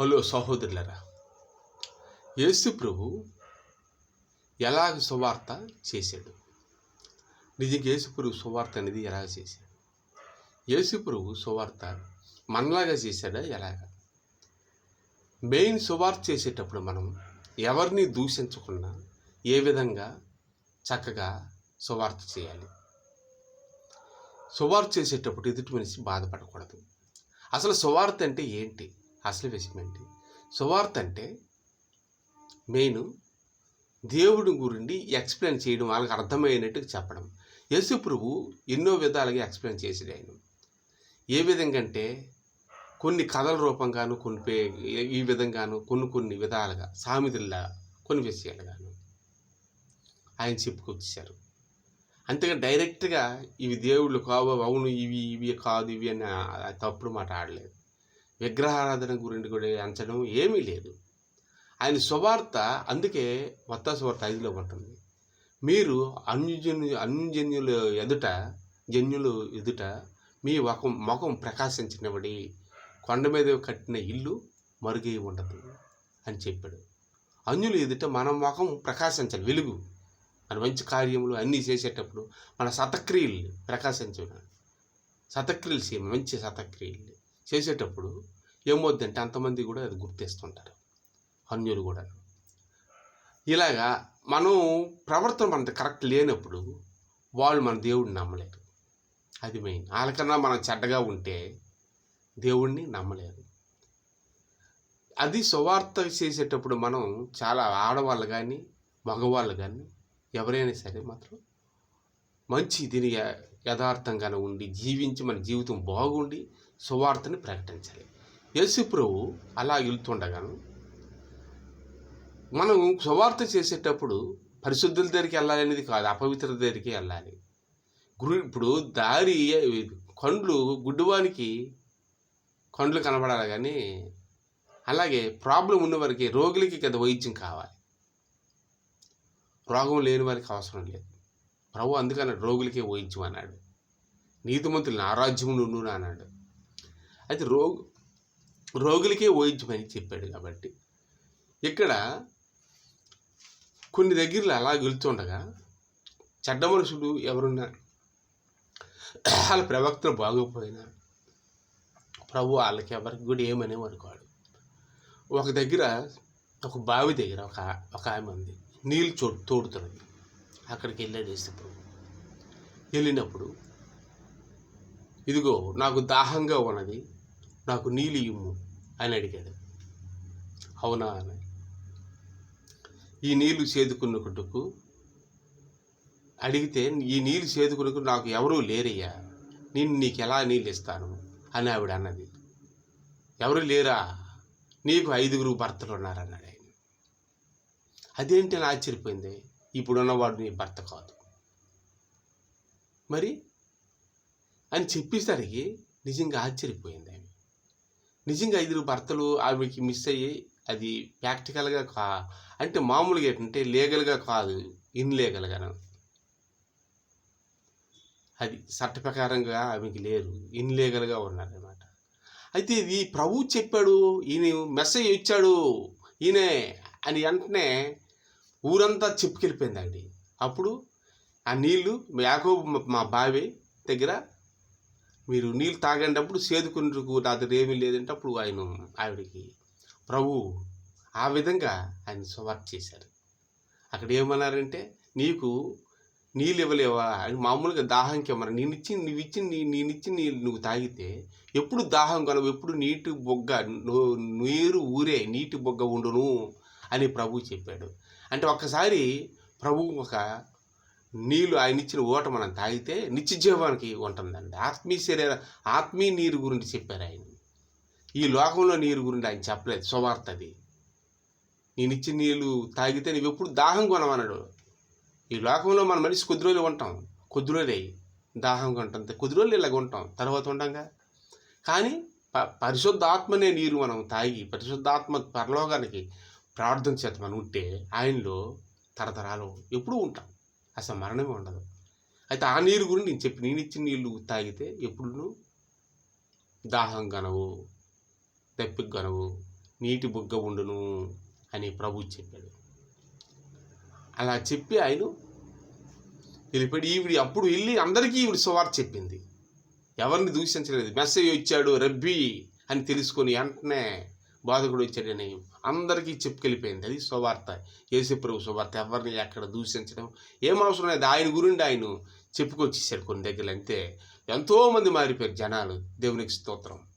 Hello సహోదరులరా యేసు ప్రభు ఎలాగ సువార్త చేశాడు? నిజంగా యేసు ప్రభు సువార్త అనేది ఎలాగ చేశాడు? యేసు ప్రభు సువార్త మనలాగా చేశాడా? ఎలాగ? మెయిన్ సువార్త చేసేటప్పుడు మనం ఎవరిని దూషించకుండా ఏ విధంగా చక్కగా సువార్త చేయాలి? సువార్త చేసేటప్పుడు ఎదుటి మనిషి బాధపడకూడదు. అసలు సువార్త అంటే ఏంటి? అసలు విషయం ఏంటి సువార్త అంటే మెయిన్ దేవుడి గురించి ఎక్స్ప్లెయిన్ చేయడం వాళ్ళకి అర్థమయ్యేటట్టు చెప్పడం. యేసు ప్రభు ఎన్నో విధాలుగా ఎక్స్ప్లెయిన్ చేసేది ఆయన. ఏ విధంగా అంటే కొన్ని కథల రూపంగాను కొన్ని పే ఈ విధంగాను కొన్ని కొన్ని విధాలుగా సామెతల్లా కొన్ని విషయాలుగాను ఆయన చెప్పుకొచ్చారు అంతేగా డైరెక్ట్గా ఇవి దేవుళ్ళు కావు అవును ఇవి ఇవి కాదు ఇవి అని తప్పుడు మాట ఆడలేదు. విగ్రహారాధన గురించి కూడా అంచడం ఏమీ లేదు. ఆయన సువార్త అందుకే మొత్తం సువార్త ఐదులో ఉంటుంది మీరు అన్యజన్యు అన్యజన్యుల ఎదుట జన్యులు ఎదుట మీ ఒక ముఖం ప్రకాశించినబడి కొండ మీద కట్టిన ఇల్లు మరుగై ఉండదు అని చెప్పాడు. అన్యులు ఎదుట మన ముఖం ప్రకాశించాలి వెలుగు. మన మంచి కార్యములు అన్నీ చేసేటప్పుడు మన సతక్రియలు ప్రకాశించడం సతక్రియలు చేయ మంచి సతక్రియలు చేసేటప్పుడు ఏమొద్దంటే అంతమంది కూడా అది గుర్తిస్తుంటారు. అన్యులు కూడా ఇలాగా మనం ప్రవర్తన మనది కరెక్ట్ లేనప్పుడు వాళ్ళు మన దేవుడిని నమ్మలేరు అది మెయిన్. వాళ్ళకన్నా మనం చెడ్డగా ఉంటే దేవుణ్ణి నమ్మలేరు అది సువార్త చేసేటప్పుడు మనం చాలా ఆడవాళ్ళు కానీ మగవాళ్ళు కానీ ఎవరైనా సరే మాత్రం మంచి దీని యథార్థంగానే ఉండి జీవించి మన జీవితం బాగుండి సువార్తని ప్రకటించాలి. యేసు ప్రభు అలా వెళ్తుండగాను మనం సువార్త చేసేటప్పుడు పరిశుద్ధుల దగ్గరికి వెళ్ళాలి అనేది కాదు అపవిత్ర దగ్గరికి వెళ్ళాలి. గురు ఇప్పుడు దారి కండ్లు గుడ్డువానికి కండ్లు కనబడాలి కానీ అలాగే ప్రాబ్లం ఉన్నవారికి రోగులకి కదా వైద్యం కావాలి. రోగం లేని వారికి అవసరం లేదు. ప్రభు అందుకని రోగులకే ఊహించమన్నాడు అన్నాడు. నీతిమంతులు నా రాజ్యం అన్నాడు. అయితే రోగు రోగులకే ఊహించమని చెప్పాడు కాబట్టి ఇక్కడ కొన్ని దగ్గరలో అలా వెళ్తుండగా చెడ్డ మనుషులు ఎవరున్నా వాళ్ళ ప్రవక్తలు బాగోపోయినా ప్రభు వాళ్ళకి ఎవరికి కూడా ఏమనేవారు కాడు. ఒక దగ్గర ఒక బావి దగ్గర ఒక ఒక ఆమె ఉంది. నీళ్ళు చో తోడుతున్నది. అక్కడికి వెళ్ళాడు యేసుప్రభు. వెళ్ళినప్పుడు ఇదిగో నాకు దాహంగా ఉన్నది నాకు నీళ్ళు ఇమ్ము అని అడిగాడు. అవునా అని ఈ నీళ్ళు సేదుకున్నట్టుకు అడిగితే ఈ నీళ్ళు చేదుకున్నకు నాకు ఎవరూ లేరయ్యా నేను నీకు ఎలా నీళ్ళు ఇస్తాను అని ఆవిడ అన్నది. ఎవరు లేరా? నీకు ఐదుగురు భర్తలు ఉన్నారన్నాడు ఆయన. అదేంటి అని ఆశ్చర్యపోయింది? ఇప్పుడున్నవాడు నీ భర్త కాదు. మరి? అని చెప్పేసరికి నిజంగా ఆశ్చర్యపోయింది ఆమె. నిజంగా ఐదుగురు భర్తలు ఆమెకి మిస్ అయ్యి అది ప్రాక్టికల్గా కా అంటే మామూలుగా ఏంటంటే లీగల్గా కాదు ఇన్లీగల్గా అది చట్ట ప్రకారంగా ఆమెకి లేరు ఇన్లీగల్గా ఉన్నారనమాట అయితే ఇది ప్రభు చెప్పాడు ఈయన మెసేజ్ ఇచ్చాడు ఈయనే అని వెంటనే ఊరంతా చిప్పుకెళ్ళిపోయిందండి అప్పుడు ఆ నీళ్ళు యాకోబు మా బావి దగ్గర మీరు నీళ్ళు తాగేటప్పుడు సేదుకున్నకు నా దగ్గర ఏమీ లేదంటే అప్పుడు ఆయన ఆవిడకి ప్రభు ఆ విధంగా ఆయన సువార్త చేశారు. అక్కడ ఏమన్నారంటే నీకు నీళ్ళు ఇవ్వలేవా? అని మామూలుగా దాహంకి ఇవ్వమని నేను ఇచ్చి నువ్వు ఇచ్చి నీ నేను ఇచ్చి నీళ్ళు నువ్వు తాగితే ఎప్పుడు దాహం కలవు ఎప్పుడు నీటి బొగ్గ నీరు ఊరే నీటి బొగ్గ ఉండును. అని ప్రభువు చెప్పాడు. అంటే ఒక్కసారి ప్రభువు ఒక నీళ్ళు ఆయన ఇచ్చిన ఓట మనం తాగితే నిత్య జీవానికి ఉంటుందండి. ఆత్మీయ శరీర ఆత్మీయ నీరు గురించి చెప్పారు ఆయన. ఈ లోకంలో నీరు గురించి ఆయన చెప్పలేదు సువార్త అది. నేను ఇచ్చిన నీళ్ళు తాగితే నువ్వు ఎప్పుడు దాహం కొనమన్నాడు ఈ లోకంలో మన మనిషి కొద్ది రోజులు ఉంటాం కొద్ది రోజులే దాహం కొంటాం కొద్ది రోజులు ఇలాగ ఉంటాం తర్వాత ఉండంగా. కానీ ప పరిశుద్ధాత్మనే నీరు మనం తాగి పరిశుద్ధాత్మ పరలోకానికి ప్రార్థన చేత మనం ఉంటే ఆయనలో తరతరాలు ఎప్పుడూ ఉంటాం. అసలు మరణమే ఉండదు. అయితే ఆ నీరు గురించి నేను చెప్పి నేను ఇచ్చిన నీళ్ళు తాగితే ఎప్పుడు దాహం కనవు దప్పికి గనవు నీటి బుగ్గ ఉండును అని ప్రభు చెప్పాడు. అలా చెప్పి ఆయన వెళ్ళిపోయాడు ఈవిడి అప్పుడు వెళ్ళి అందరికీ ఈవిడ సువార్త చెప్పింది. ఎవరిని దూషించలేదు. మెసేజ్ వచ్చాడు రబ్బీ అని తెలుసుకొని వెంటనే బాధకుడు వచ్చాడని అందరికీ చెప్పుకెళ్ళిపోయింది. అది సువార్త యేసుప్రభు సువార్త ఎవరిని ఎక్కడ దూషించడం? ఏం అవసరం లేదు. ఆయన గురించి ఆయన చెప్పుకొచ్చేసాడు కొన్ని దగ్గర అంతే. ఎంతోమంది మారిపోయారు జనాలు. దేవునికి స్తోత్రం.